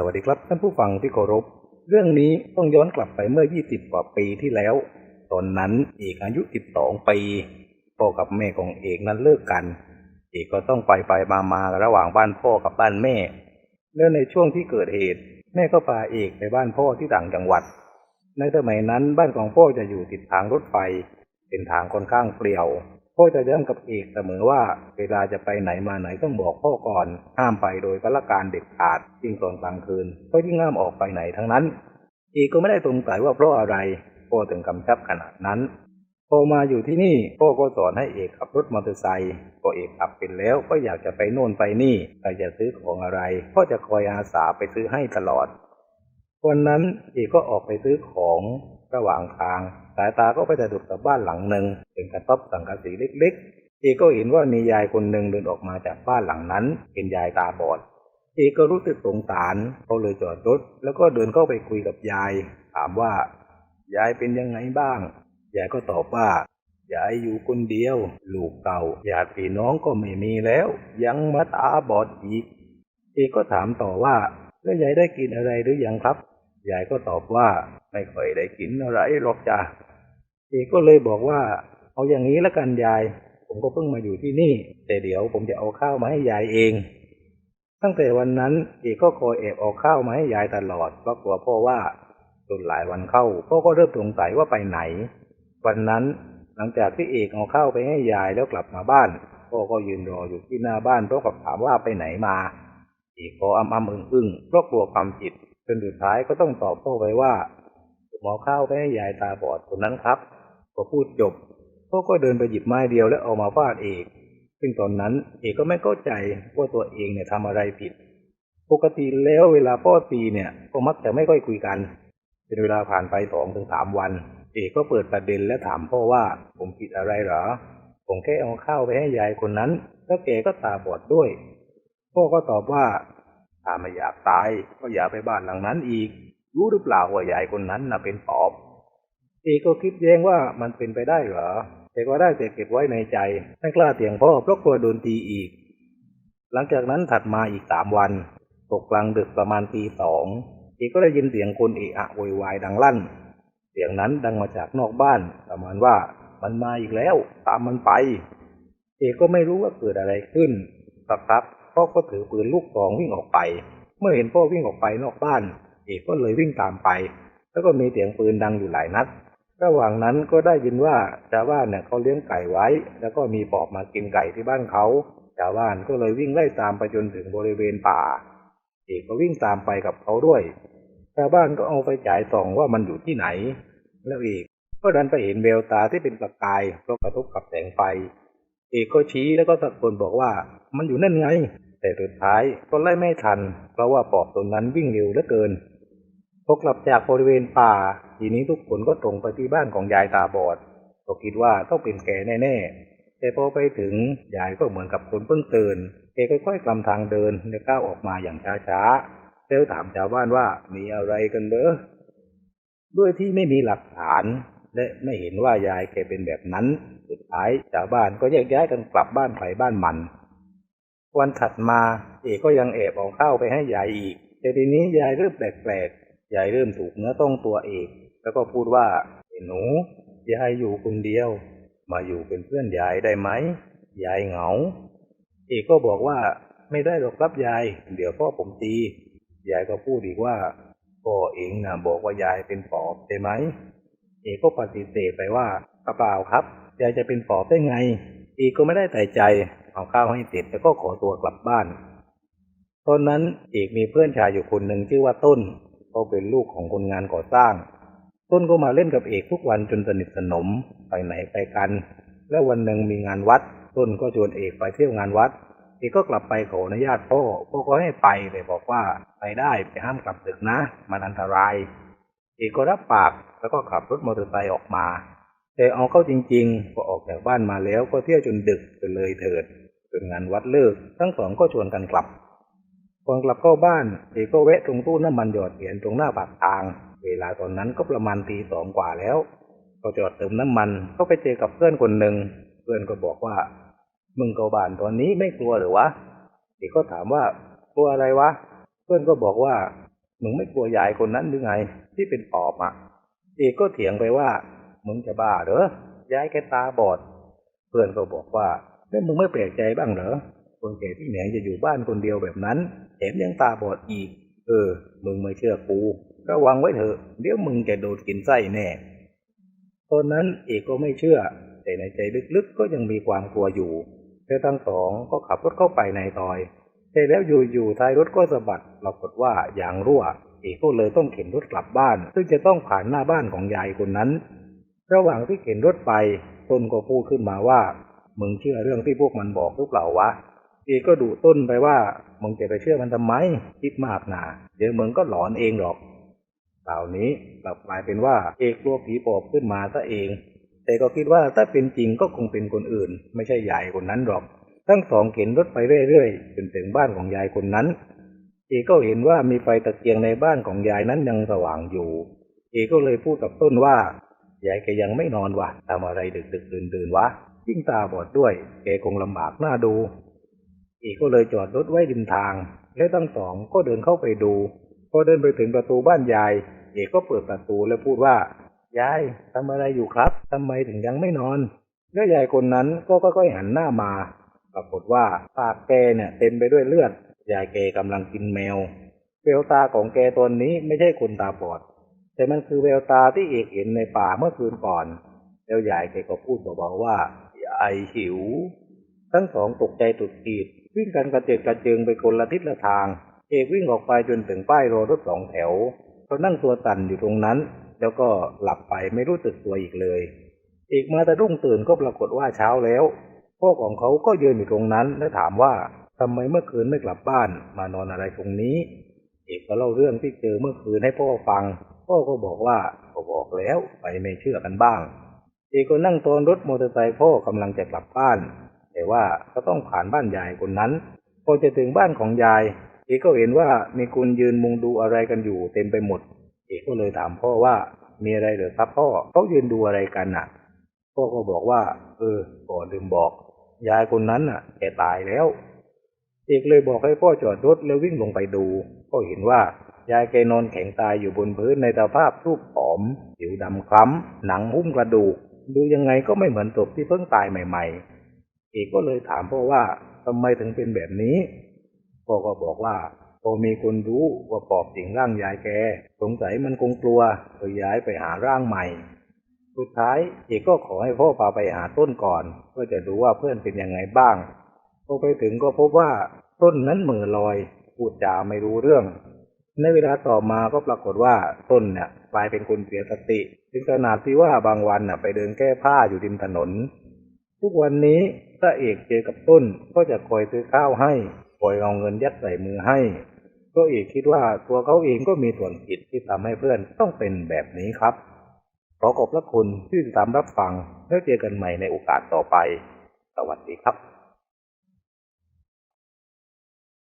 สวัสดีครับท่านผู้ฟังที่เคารพ เรื่องนี้ต้องย้อนกลับไปเมื่อ 20 กว่าปีที่แล้ว ตอนนั้นเอกอายุ 12 ปีพ่อกับแม่ของเอกนั้นเลิกกัน เอกก็ต้องไปไปมามาระหว่างบ้านพ่อกับบ้านแม่ แล้วในช่วงที่เกิดเหตุ แม่ก็พาเอกไปบ้านพ่อที่ต่างจังหวัด ในสมัยนั้นบ้านของพ่อจะอยู่ติดทางรถไฟ เป็นทางค่อนข้างเปลี่ยว พ่อจะย้ำกับเอกเสมอว่า เวลาจะไปไหนมาไหนต้องบอกพ่อก่อน ห้ามไปโดยพละการเด็ดขาดยิ่งตอนกลางคืนก็ยิ่งห้ามออกไปไหนทั้งนั้น เอกก็ไม่ได้สงสัยว่าเพราะอะไรพ่อถึงกำชับขนาดนั้นพอมาอยู่ที่นี่พ่อก็สอนให้เอกขับรถมอเตอร์ไซค์พอเอกขับเป็นแล้วก็อยากจะไปโน่นไปนี่ใครจะซื้อของอะไรพ่อจะคอยอาสาไปซื้อให้ตลอดวันนั้นเอกก็ออกไปซื้อของ ระหว่างทาง สายตาก็ไปสะดุดกับบ้านหลังหนึ่งเป็นกระต๊อบสังกะสีเล็กๆเอกก็เห็นว่ามียายคนหนึ่งเดินออกมาจากบ้านหลังนั้น เป็นยายตาบอดเอกก็รู้สึกสงสารเขาเลยจอดรถ แล้วก็เดินเข้าไปคุยกับยาย ถามว่ายายเป็นยังไงบ้าง ยายก็ตอบว่ายายอยู่คนเดียว ลูกเต่าญาติพี่น้องก็ไม่มีแล้ว ยังมาตาบอดอีกเอกก็ถามต่อว่าแล้วยายได้กินอะไรหรือยังครับ ยายก็ตอบว่าไม่ค่อยได้กินอะไรหรอกจ้ะเอกก็เลยบอกว่า เอาอย่างนี้ละกันยาย ผมก็เพิ่งมาอยู่ที่นี่ แต่เดี๋ยวผมจะเอาข้าวมาให้ยายเอง ตั้งแต่วันนั้น เอกก็คอยแอบเอาข้าวมาให้ยายตลอดเพราะกลัวพ่อว่าจนหลายวันเข้าพ่อก็เริ่มสงสัยว่าไปไหน วันนั้นหลังจากที่เอกเอาข้าวไปให้ยายแล้วกลับมาบ้านพ่อก็ยืนรออยู่ที่หน้าบ้านพร้อมกับถามว่าไปไหนมา เอกก็อ้ำอ้ำอึ้งอึ้งเพราะกลัวความผิด จนสุดท้ายก็ต้องตอบพ่อไปว่าผมอาข้าวไปให้ยายตาบอดคนนั้นครับพอพูดจบพ่อก็เดินไปหยิบไม้เดียวแล้วเอามาฟาดเอกซึ่งตอนนั้นเอกก็ไม่เข้าใจว่าตัวเองเนี่ยทำอะไรผิด ปกติแล้วเวลาพ่อตีเนี่ยก็มักจะไม่ค่อยคุยกัน เป็นเวลาผ่านไปสองถึงสามวัน เอกก็เปิดประเด็นและถามพ่อว่าผมผิดอะไรหรอ ผมแค่เอาข้าวไปให้ยายคนนั้น แล้วแกก็ตาบอดด้วย พ่อก็ตอบว่า ถ้าไม่อยากตายก็อย่าไปบ้านหลังนั้นอีก รู้หรือเปล่าว่ายายคนนั้นน่ะเป็นปอบเอกก็คิดแย้งว่ามันเป็นไปได้เหรอแต่ก็ได้แต่เก็บไว้ในใจไม่กล้าเถียงพ่อเพราะกลัวโดนตีอีก หลังจากนั้นถัดมาอีกสามวัน ตกกลางดึกประมาณตีสองเอกก็ได้ยินเสียงคนเอะอะโวยวายดังลั่น เสียงนั้นดังมาจากนอกบ้าน ประมาณว่ามันมาอีกแล้ว ตามมันไป เอกก็ไม่รู้ว่าเกิดอะไรขึ้นสักพัก พ่อก็ถือปืนลูกซองวิ่งออกไป เมื่อเห็นพ่อวิ่งออกไปนอกบ้าน เอกก็เลยวิ่งตามไป แล้วก็มีเสียงปืนดังอยู่หลายนัด ระหว่างนั้นก็ได้ยินว่าชาวบ้านเนี่ยเขาเลี้ยงไก่ไว้ แล้วก็มีปอบมากินไก่ที่บ้านเขาชาวบ้านก็เลยวิ่งไล่ตามไปจนถึงบริเวณป่า เอกก็วิ่งตามไปกับเขาด้วยชาวบ้านก็เอาไปฉายส่องว่ามันอยู่ที่ไหน แล้วเอกก็ดันไปเห็นแววตาที่เป็นประกายเพราะกระทบกับแสงไฟ เอกก็ชี้แล้วก็ตะโกนบอกว่า มันอยู่นั่นไง แต่สุดท้ายก็ไล่ไม่ทัน เพราะว่าปอบตนนั้นวิ่งเร็วเหลือเกินพอกลับจากบริเวณป่า ทีนี้ทุกคนก็ตรงไปที่บ้านของยายตาบอดก็คิดว่าต้องเป็นแกแน่ๆ แต่พอไปถึงยายก็เหมือนกับคนเพิ่งตื่นแกค่อยๆกำทางเดินและก้าวออกมาอย่างช้าๆแล้วถามชาวบ้านว่ามีอะไรกันเบ้อด้วยที่ไม่มีหลักฐาน และไม่เห็นว่ายายแกเป็นแบบนั้น สุดท้ายชาวบ้านก็แยกย้ายกันกลับบ้านใครบ้านมัน วันถัดมาเอกก็ยังแอบเอาข้าวไปให้ยายอีก แต่ทีนี้ยายเริ่มแปลกๆ ยายเริ่มถูกเนื้อต้องตัวเอก แล้วก็พูดว่าไอ้หนูยายอยู่คนเดียว มาอยู่เป็นเพื่อนยายได้ไหมยายเหงา เอกก็บอกว่าไม่ได้หรอกครับยาย เดี๋ยวพ่อผมตี ยายก็พูดอีกว่าพ่อเองนะบอกว่ายายเป็นปอบใช่ไหม เอกก็ปฏิเสธไปว่าเปล่าครับ ยายจะเป็นปอบได้ไง เอกก็ไม่ได้ใส่ใจ เอาข้าวให้เสร็จแล้วก็ขอตัวกลับบ้านตอนนั้นเอกมีเพื่อนชายอยู่คนหนึ่งชื่อว่าต้นเขาเป็นลูกของคนงานก่อสร้าง ต้นก็มาเล่นกับเอกทุกวันจนสนิทสนมไปไหนไปกัน แล้ววันหนึ่งมีงานวัด ต้นก็ชวนเอกไปเที่ยวงานวัดเอกก็กลับไปขออนุญาตพ่อพ่อก็ให้ไปแต่บอกว่าไปได้แต่ห้ามกลับดึกนะ มันอันตราย เอกก็รับปากแล้วก็ขับรถมอเตอร์ไซค์ออกมา แต่เอาเข้าจริงๆ พอออกจากบ้านมาแล้วก็เที่ยวจนดึกจนเลยเถิดจนงานวัดเลิก ทั้งสองก็ชวนกันกลับก่อนกลับเข้าบ้านเอกก็แวะตรงตู้น้ำมันหยอดเหรียญตรงหน้าปากทาง เวลาตอนนั้นก็ประมาณตีสองกว่าแล้วก็จอดเติมน้ำมันก็ไปเจอกับเพื่อนคนหนึ่งเพื่อนก็บอกว่า มึงเกาบ้านตอนนี้ไม่กลัวหรือวะเอกก็ถามว่ากลัวอะไรวะ เพื่อนก็บอกว่ามึงไม่กลัวยายคนนั้นหรือไง ที่เป็นปอบอะ เอกก็เถียงไปว่า มึงจะบ้าเหรอย้ายแกตาบอด เพื่อนก็บอกว่าแล้วมึงไม่แปลกใจบ้างเหรอคนแก่ที่ไหนจะอยู่บ้านคนเดียวแบบนั้นแถมยังตาบอดอีก เออ มึงไม่เชื่อกูระวังไว้เถอะ เดี๋ยวมึงจะโดนกินไส้แน่ตอนนั้นเอกก็ไม่เชื่อ แต่ในใจลึกๆก็ยังมีความกลัวอยู่แล้วทั้งสองก็ขับรถเข้าไปในซอยแต่แล้วอยู่ๆท้ายรถก็สะบัดปรากฏว่ายางรั่ว เอกก็เลยต้องเข็นรถกลับบ้าน ซึ่งจะต้องผ่านหน้าบ้านของยายคนนั้น ระหว่างที่เข็นรถไปต้นก็พูดขึ้นมาว่า มึงเชื่อเรื่องที่พวกมันบอกหรือเปล่าวะเอกก็ดูต้นไปว่ามึงจะไปเชื่อมันทำไมคิดมากนาเดี๋ยวมึงก็หลอนเองหรอกคราวนี้กลับกลายเป็นว่าเอกกลัวผีปอบขึ้นมาซะเอง แต่ก็คิดว่าถ้าเป็นจริงก็คงเป็นคนอื่น ไม่ใช่ยายคนนั้นหรอก ทั้งสองเข็นรถไปเรื่อยๆจนถึงบ้านของยายคนนั้น เอกก็เห็นว่ามีไฟตะเกียงในบ้านของยายนั้นยังสว่างอยู่ เอกก็เลยพูดกับต้นว่า ยายแกยังไม่นอนวะทำอะไรดึกดึกดื่นดื่นวะยิ่งตาบอดด้วย แกคงลำบากหน้าดูเอกก็เลยจอดรถไว้ริมทาง แล้วทั้งสองก็เดินเข้าไปดู พอเดินไปถึงประตูบ้านยาย เอกก็เปิดประตูแล้วพูดว่ายายทำอะไรอยู่ครับทำไมถึงยังไม่นอน แล้วยายคนนั้นก็ค่อยๆหันหน้ามา ปรากฏว่าปากแกเนี่ยเต็มไปด้วยเลือด ยายแกกำลังกินแมวแววตาของแกตอนนี้ไม่ใช่คนตาบอด แต่มันคือแววตาที่เอกเห็นในป่าเมื่อคืนก่อน แล้วยายแกก็พูดเบาๆว่ายายหิว ทั้งสองตกใจตุดขีดวิ่งกันกระเจิดกระเจิงไปคนละทิศละทาง เอกวิ่งออกไปจนถึงป้ายรอรถสองแถวเขานั่งตัวสั่นอยู่ตรงนั้น แล้วก็หลับไปไม่รู้สึกตัวอีกเลยเอกมาแต่รุ่งตื่นก็ปรากฏว่าเช้าแล้วพ่อของเขาก็ยืนอยู่ตรงนั้นและถามว่าทำไมเมื่อคืนไม่กลับบ้านมานอนอะไรตรงนี้ เอกก็เล่าเรื่องที่เจอเมื่อคืนให้พ่อฟัง พ่อก็บอกว่าก็บอกแล้วไปไม่เชื่อกันบ้างเอกก็นั่งตอนรถมอเตอร์ไซค์พ่อกำลังจะกลับบ้าน แต่ว่าก็ต้องผ่านบ้านยายคนนั้น พอจะถึงบ้านของยายเอกก็เห็นว่ามีคนยืนมุงดูอะไรกันอยู่เต็มไปหมด เอกก็เลยถามพ่อว่ามีอะไรเหรอครับพ่อเขายืนดูอะไรกันน่ะ พ่อก็บอกว่า เออก่อนลืมบอก ยายคนนั้นน่ะแกตายแล้ว เอกเลยบอกให้พ่อจอดรถแล้ววิ่งลงไปดู ก็เห็นว่า ยายแกนอนแข็งตายอยู่บนพื้นในสภาพรูปผอมผิวดำคล้ำ หนังหุ้มกระดูก ดูยังไงก็ไม่เหมือนศพที่เพิ่งตายใหม่ ๆ เอกก็เลยถามพ่อว่าทำไมถึงเป็นแบบนี้ พ่อก็บอกว่าพอมีคนรู้ว่าปอบสิงร่างยายแก สงสัยมันคงกลัวเลยย้ายไปหาร่างใหม่ สุดท้ายเอกก็ขอให้พ่อพาไปหาต้นก่อนเพื่อจะดูว่าเพื่อนเป็นยังไงบ้างพอไปถึงก็พบว่าต้นนั้นเหม่อลอยพูดจาไม่รู้เรื่อง ในเวลาต่อมาก็ปรากฏว่าต้นเนี่ยกลายเป็นคนเสียสติถึงขนาดที่ว่าบางวันน่ะ ไปเดินแก้ผ้าอยู่ริมถนน ทุกวันนี้ถ้าเอกเจอกับต้นก็จะคอยซื้อข้าวให้คอยเอาเงินยัดใส่มือให้ก็เอกคิดว่าตัวเขาเองก็มีส่วนผิดที่ทำให้เพื่อนต้องเป็นแบบนี้ครับขอขอบพระคุณที่ติดตามรับฟังแล้วเจอกันใหม่ในโอกาสต่อไป สวัสดีครับ